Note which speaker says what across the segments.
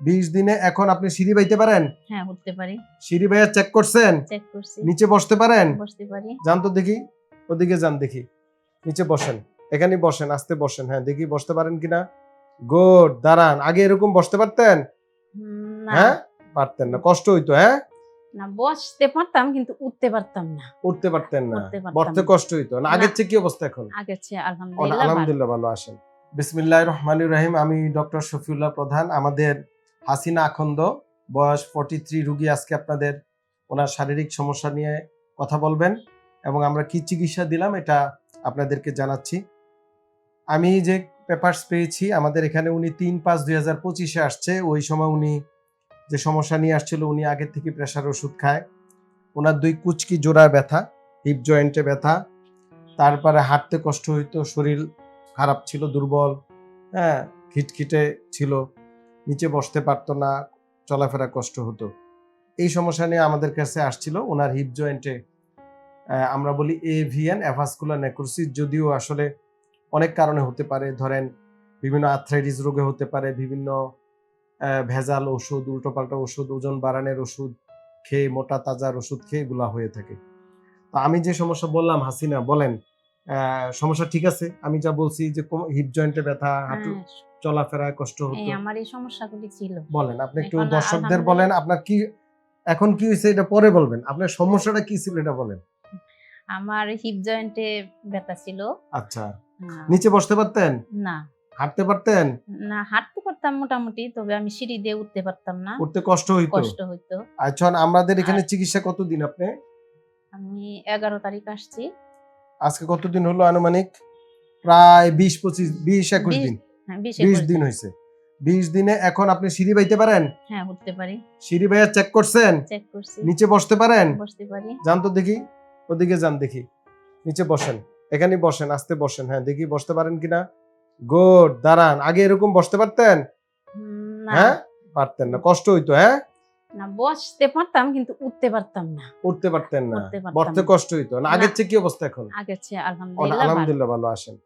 Speaker 1: বিশ দিনে এখন আপনি সিঁড়ি বাইতে পারেন?
Speaker 2: হ্যাঁ উঠতে পারি।
Speaker 1: সিঁড়ি বাইয়া চেক করছেন?
Speaker 2: চেক করছি।
Speaker 1: নিচে বসতে পারেন?
Speaker 2: বসতে পারি।
Speaker 1: যান তো দেখি। ওদিকে যান দেখি। নিচে বসেন। এখানে বসেন আস্তে বসেন। হ্যাঁ দেখি বসতে পারেন কিনা? গুড দাঁড়ান। আগে এরকম বসতে পারতেন? হ্যাঁ? পারতেন না। কষ্ট হইতো হ্যাঁ?
Speaker 2: না বসতে পারতাম কিন্তু উঠতে পারতাম না।
Speaker 1: উঠতে পারতেন না। বসতে কষ্ট হইতো। না আগের চেয়ে কি অবস্থা এখন?
Speaker 2: আগের চেয়ে আলহামদুলিল্লাহ ভালো।
Speaker 1: আলহামদুলিল্লাহ ভালো আসেন। বিসমিল্লাহ রহমানুর রহিম। আমি ডক্টর শফিউল্লাহ প্রধান। আমাদের হাসিনা আখন্দ, বয়স ফর্টি থ্রি রুগী আজকে আপনাদের ওনার শারীরিক সমস্যা নিয়ে কথা বলবেন এবং আমরা কি চিকিৎসা দিলাম এটা আপনাদেরকে জানাচ্ছি। আমি যে পেপারস পেয়েছি, আমাদের এখানে উনি তিন পাঁচ দুই হাজার পঁচিশে আসছে, ওই সময় উনি যে সমস্যা নিয়ে আসছিল, উনি আগের থেকে প্রেশার ওষুধ খায়। ওনার দুই কুচকি জোড়ায় ব্যথা হিপ জয়েন্টে ব্যথা, তারপরে হাঁটতে কষ্ট হইতো, শরীর খারাপ ছিল, দুর্বল হ্যাঁ খিটখিটে ছিল। নিচে বসতে পারতো না চলাফেরা কষ্ট হতো। এই সমস্যা নিয়ে আমাদের কাছে আসছিল ওনার হিপ জয়েন্টে। আমরা বলি এভিএন অ্যাভাসকুলার নেক্রোসিস যদিও আসলে অনেক কারণে হতে পারে। ধরেন বিভিন্ন আর্থ্রাইটিস রোগে হতে পারে বিভিন্ন ভেজাল ওষুধ উল্টোপাল্টা ওষুধ ওজন বাড়ানোর ওষুধ খেয়ে মোটা তাজার ওষুধ খেয়ে এগুলা হয়ে থাকে। তো আমি যে সমস্যা বললাম হাসিনা বলেন সমস্যা ঠিক আছে? আমি যা বলছি যে হিপ জয়েন্টে ব্যথা হাঁটু
Speaker 2: হ্যাঁ,
Speaker 1: চলাফেরায় কষ্ট হতো।
Speaker 2: আমার এই সমস্যাগুলি ছিল।
Speaker 1: বলেন আপনি একটু দর্শকদের বলেন আপনার কি এখন কি হয়েছে এটা পরে বলবেন? আপনার সমস্যাটা কি ছিল এটা বলেন।
Speaker 2: আমার হিপ জয়েন্টে ব্যথা ছিল।
Speaker 1: আচ্ছা। নিচে বসতে পারতেন?
Speaker 2: না।
Speaker 1: হাঁটতে পারতেন?
Speaker 2: না হাঁটতে পারতাম মোটামুটি তবে আমি সিঁড়ি দিয়ে উঠতে পারতাম না।
Speaker 1: উঠতে কষ্ট হইতো?
Speaker 2: কষ্ট হইতো।
Speaker 1: আচ্ছা আমাদের এখানে চিকিৎসা কতদিন আপনি?
Speaker 2: আমি এগারো তারিখ আসছি।
Speaker 1: আজকে কতদিন হলো আনুমানিক? প্রায় বিশ পঁচিশ বিশ একুশ
Speaker 2: বিশ-
Speaker 1: দিন।
Speaker 2: বিশ
Speaker 1: বিশ দিন হয়েছে বিশ দিনে এখন আপনি সিঁড়ি বাইতে পারেন?
Speaker 2: হ্যাঁ উঠতে পারি।
Speaker 1: সিঁড়ি বাইয়া চেক করছেন?
Speaker 2: চেক করছি।
Speaker 1: নিচে বসতে পারেন?
Speaker 2: বসতে পারি।
Speaker 1: যান তো দেখি। ওদিকে যান দেখি। নিচে বসেন। এখানে বসেন আস্তে বসেন। হ্যাঁ দেখি বসতে পারেন কিনা? গুড দাঁড়ান। আগে এরকম বসতে পারতেন? হ্যাঁ পারতেন না। কষ্ট হইতো হ্যাঁ?
Speaker 2: না বসতে পারতাম কিন্তু উঠতে পারতাম না।
Speaker 1: উঠতে পারতেন না। বসতে কষ্ট হইতো। না আগের চেয়ে কি অবস্থা এখন?
Speaker 2: আগের চেয়ে আলহামদুলিল্লাহ
Speaker 1: আলহামদুলিল্লাহ ভালো আসেন।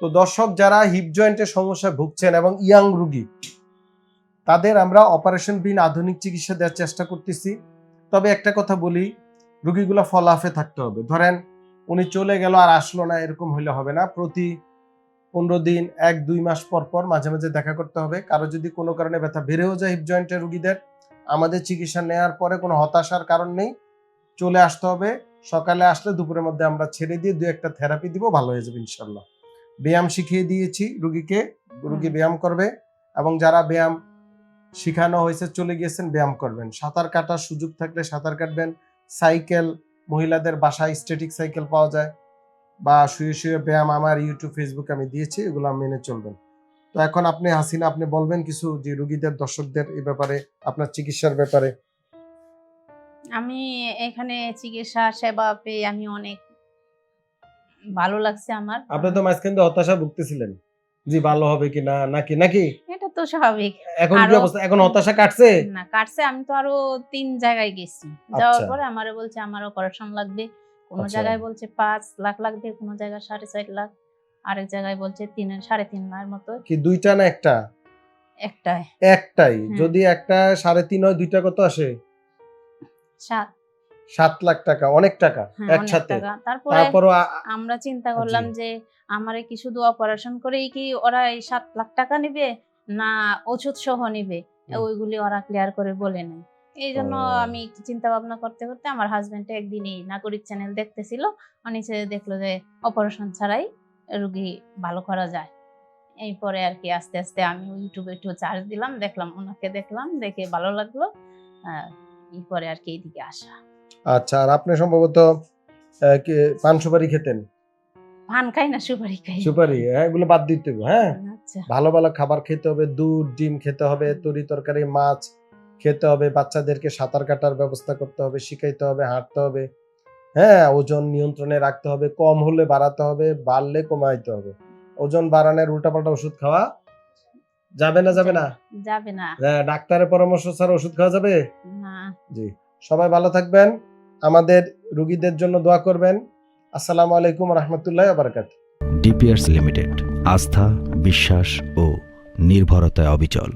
Speaker 1: তো দর্শক যারা হিপ জয়েন্টের সমস্যায় ভুগছেন এবং ইয়াং রুগী, তাদের আমরা অপারেশন বিন আধুনিক চিকিৎসা দেওয়ার চেষ্টা করতেছি। তবে একটা কথা বলি, রুগীগুলো ফলাফে থাকতে হবে। ধরেন, উনি চলে গেল আর আসলো না, এরকম হইলে হবে না। প্রতি পনেরো দিন, এক, দুই মাস পর পর মাঝে মাঝে দেখা করতে হবে। কারও যদি কোনো কারণে ব্যথা বেড়েও যায় হিপ জয়েন্টের রুগীদের, আমাদের চিকিৎসা নেওয়ার পরে কোনো হতাশার কারণ নেই। চলে আসতে হবে। সকালে আসলে দুপুরের মধ্যে আমরা ছেড়ে দিয়ে দু একটা থেরাপি দিব, ভালো হয়ে যাবে ইনশাল্লাহ ব্যায়াম শিখিয়ে দিয়েছি রুগীকে রুগী ব্যায়াম করবে এবং যারা ব্যায়াম শিখানো হয়েছে চলে গিয়েছেন ব্যায়াম করবেন। সাঁতার কাটার সুযোগ থাকলে সাঁতার কাটবেন। সাইকেল মহিলাদের বাসায় স্ট্যাটিক সাইকেল পাওয়া যায় বা শুয়ে শুয়ে ব্যায়াম আমার ইউটিউব ফেসবুকে আমি দিয়েছি এগুলো মেনে চলবেন। তো এখন আপনি হাসিনা আপনি বলবেন কিছু যে রুগীদের দর্শকদের এই ব্যাপারে আপনার চিকিৎসার ব্যাপারে।
Speaker 2: আমি এখানে চিকিৎসা সেবা পেয়ে আমি অনেক ভালো লাগছে আমার।
Speaker 1: আপনি তো মাঝখান দিয়ে হতাশা ভুগতেছিলেন জি ভালো হবে কি না নাকি নাকি?
Speaker 2: এটা তো স্বাভাবিক।
Speaker 1: এখন কি অবস্থা? এখন হতাশা কাটছে?
Speaker 2: না কাটছে। আমি তো আরও তিন জায়গায় গেছি। যাওয়ার
Speaker 1: আচ্ছা।
Speaker 2: পরে আমারে বলছে আমার অপারেশন লাগবে। কোনো
Speaker 1: আচ্ছা।
Speaker 2: জায়গায় বলছে পাঁচ লাখ লাগবে। কোন জায়গায় সাড়ে চার লাখ। আরেক জায়গায় বলছে তিন সাড়ে তিন লাখের মতো।
Speaker 1: কি দুইটা না একটা?
Speaker 2: একটাই।
Speaker 1: একটাই। যদি একটা সাড়ে তিন হয় দুইটা কত আসে?
Speaker 2: সাত।
Speaker 1: সাত লাখ টাকা অনেক টাকা
Speaker 2: হ্যাঁ,
Speaker 1: একসাথে।
Speaker 2: তারপরে আমরা চিন্তা করলাম যে আমারে কি শুধু অপারেশন করেই কি ওরা এই সাত লাখ টাকা নিবে না ওষুধ সহ নিবে? ওইগুলি ওরা ক্লিয়ার করে বলে নেই এই জন্য আমি চিন্তা ভাবনা করতে করতে আমার হাজবেন্ড একদিন এই নাগরিক চ্যানেল দেখতেছিল। নিচে দেখল যে অপারেশন ছাড়াই রুগী ভালো করা যায়। এই পরে আর কি আস্তে আস্তে আমি ইউটিউবে একটু চার্জ দিলাম দেখলাম ওনাকে দেখলাম দেখে ভালো লাগল। আহ, এই পরে আর কি এইদিকে আসা।
Speaker 1: আচ্ছা আর আপনি সম্ভবত পান সুপারি খেতেন?
Speaker 2: পান খাই না সুপারি খাই।
Speaker 1: সুপারি হ্যাঁ এগুলো বাদ দিতে হবে হ্যাঁ?
Speaker 2: আচ্ছা।
Speaker 1: ভালো ভালো খাবার খেতে হবে দুধ ডিম খেতে হবে তরি তরকারি মাছ খেতে হবে বাচ্চাদেরকে সাঁতার কাটার ব্যবস্থা করতে হবে শিখাইতে হবে হাঁটতে হবে হ্যাঁ ওজন নিয়ন্ত্রণে রাখতে হবে কম হলে বাড়াতে হবে বাড়লে কমাইতে হবে। ওজন বাড়ানোর উল্টাপাল্টা ওষুধ খাওয়া যাবে না যাবে না?
Speaker 2: যাবে না।
Speaker 1: হ্যাঁ ডাক্তারের পরামর্শ ছাড়া ওষুধ খাওয়া যাবে?
Speaker 2: না।
Speaker 1: জি সবাই ভালো থাকবেন। আমাদের রুগীদের জন্য দোয়া করবেন। আসসালামু আলাইকুম রহমতুল্লাহ আবরকাত
Speaker 3: ডিপিআরস লিমিটেড, আস্থা, বিশ্বাস ও নির্ভরতায় অবিচল।